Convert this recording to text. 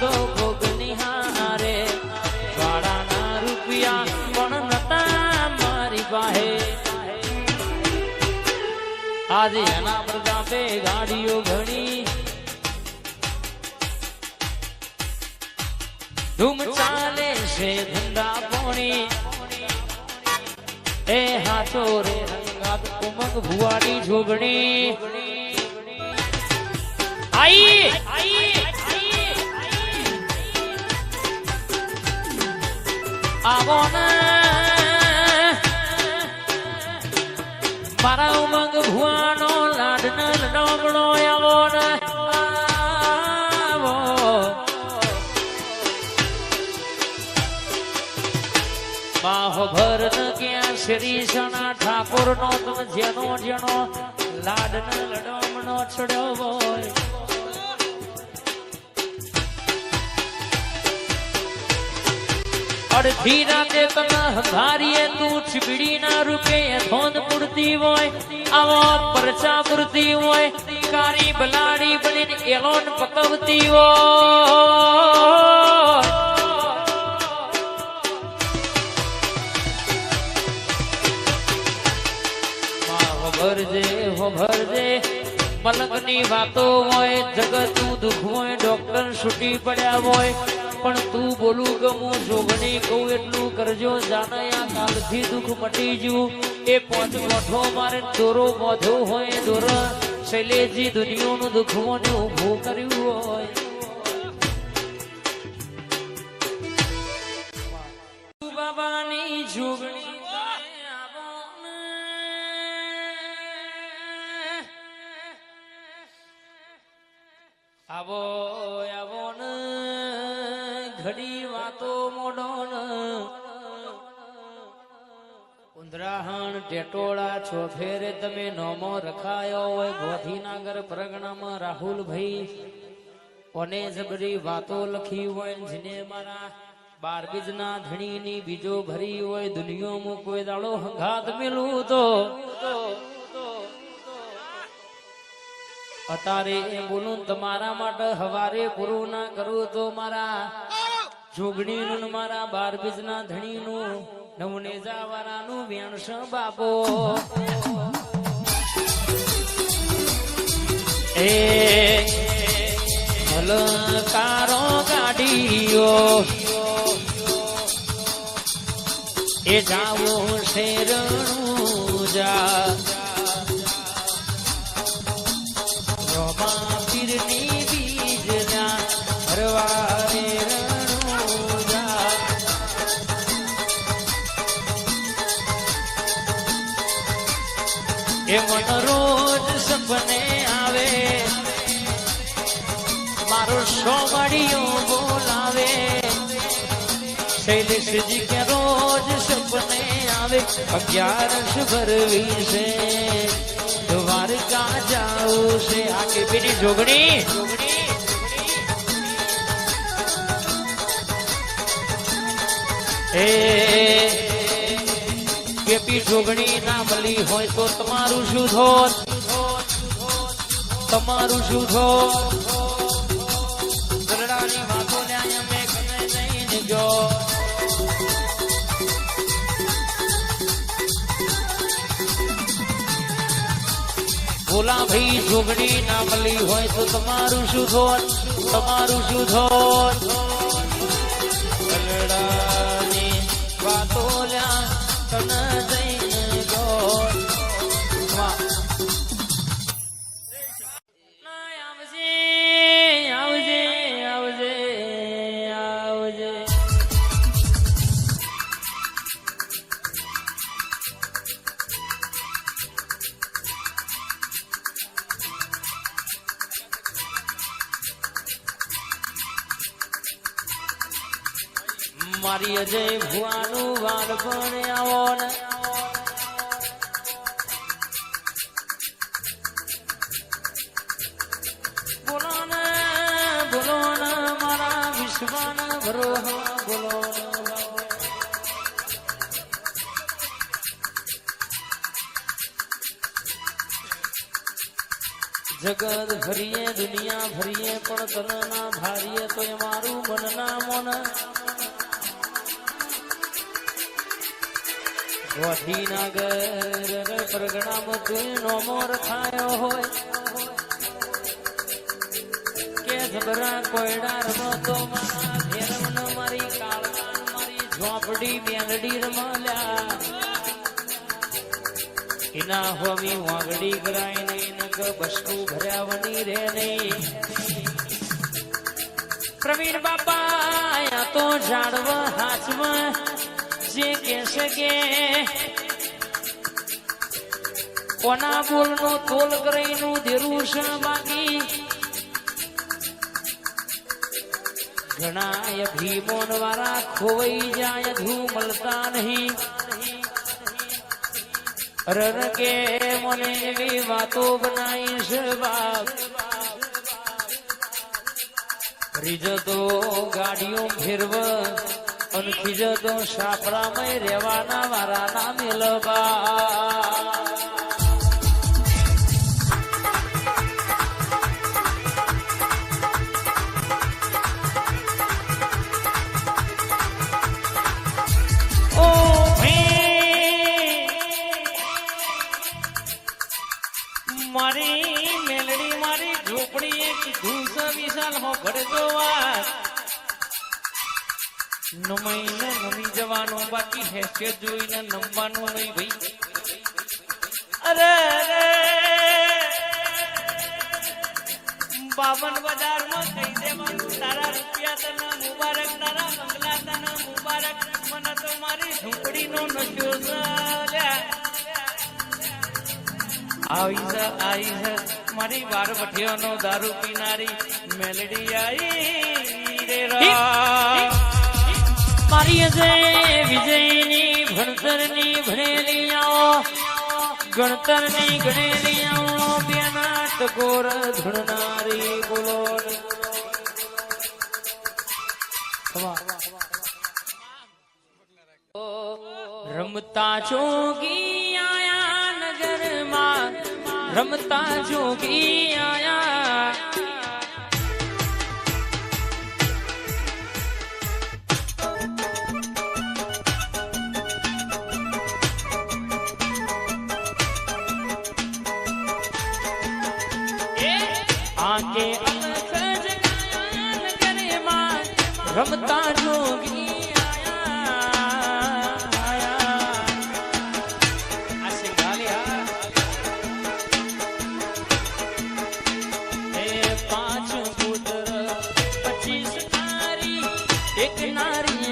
તો ભોગની હારે ભાડાના રૂપિયા પણ નતા મારી પાસે. આજે એના પ્રતાપે ગાડીઓ ઘણી. ધૂમ ચાલે છે ધંધા પોણી. એ હાથો રે રંગાત ઉમંગ ભુવાડી જોગણી આવો ને મારા ઉમંગ ભુવાનો લાડ ન લડમણો આવો. ને આવો બાહો ભર ન ક્યાં શ્રી સણા ઠાકોર નો તમ જેનો જેનો લાડ ન લડમણો છડ્યો હોય. અડધી રાતે તમે હંધારીએ તું ચીબડી ના રૂપે ધોન પૂરતી હોય, આવો પરચા પૂરતી હોય કારી બલાડી બનીને એલોન પકવતી હોય. ભરજે હો ભરજે મલકની વાતો હોય જગતનું દુઃખ હોય ડોક્ટર છૂટી પડ્યા હોય પણ તું બોલું ગમું જોગણી કહું, એટલું કરજો, જાનયા કાલથી દુઃખ મટી જુ એ પોચ મોઠો મારે દોરો બોધો હોય, દોર શૈલેજી દુનિયાનું દુઃખ મને ઊભું કર્યું હોય. બાબાની જોગણી ઘડી વાતો મોડો ને. ઉંદરાહણ ટેટોળા છો ફેરે તમે નોમો રખાયો હોય ગોધીનગર પ્રગણમાં રાહુલભાઈ. કોને જબરી વાતો લખી હોય જેને મારા બાર બીજના ધણીની બીજો ભરી હોય દુનિયામાં કોઈ દાડો હંગાત મેલું તો. અત્યારે એ બોલું તમારા માટે હવારે પૂરું ના કરું તો મારા જોગણીનું મારા બાર બીજના ધણીનું, નવને જાવારાનું વેણસ બાપો. એ હલકારો ગાડીઓ, એ જાવો શેરણું જા. એ મન રોજ સપને આવે. મારો સોવાડીઓ બોલાવે. શૈલેષજી કે રોજ સપને આવે. અગિયારસ ભરવી છે દ્વારકા જાવું છે. આ કે પેલી જોગણી? એ કેપી જોગણી ના મળી હોય તો તમારું શું થોત તમારું શું થોત ગરડાની વાતો ન્યાય અમે કને જઈને જો. ભોલા ભાઈ જોગણી ના મળી હોય તો તમારું શું થોત તમારું શું ગરડાની વાતો લ્યા કને મારી અજય ભુવાનું વાલ પણ આવો ને બોલો ને બોલો ને, મારા વિશ્વાન ભરો, બોલો. જગત ભરીએ, દુનિયા ભરીએ, પણ તન ના ધારીએ તો એ મારું મન ના મન વાઢીના ઘર પરગણામાં તું મોર થાયો હોય. કે જબરા કોયડા રમતો મારા ભેરવન મારી કાળવાન મારી ઝોપડી બેંગડી રમલ્યા. એના હોમી વાગડી કરાય નહીં નગ બસકું ભર્યાવની રે નહીં. પ્રવીણ બાપા આયા તો ઝાડવા હાથમાં જે કહેશે કે કોના બોલનો તોલ કરી નું ધીરું છે બાકી. ઘણા ભીમોન વાળા ખોવાઈ જાય ધૂ મળતા નહીં. રર કે મને એવી વાતો બનાવી છે બાપ. રીજતો ગાડીઓ ફેરવ અને તો સાપડામાં રેવાના વારા ના મેલબા. ઓ મારી મેલડી મારી ઝોપડી એક ધૂસ વિશાલ હો ભરજો વાત. નમાઈને નમી જવાનું બાકી હેસે જોઈને નમવાનું નહીં ભાઈ. અરે બાવન બજારમાં કહી દેવાનું તારા રૂપિયા તને મુબારક તારા બંગલા તને મુબારક. મને તો મારી ઝૂંપડીનો નશો છે આવી છે આવી છે મારી બાર ભઠિયાનો દારૂ પીનારી મેલડી આવી રે રા. મારી અજય વિજયની, ભણતરની ભણેલી ગણતરની ગણેલી બેના ટકોર ધણનારી બોલો રમતા જોગી આયા નગરમાં, રમતા જોગી આયા રમતા જોગી પાંચ પુત્ર પચીસ નારી એક નારી.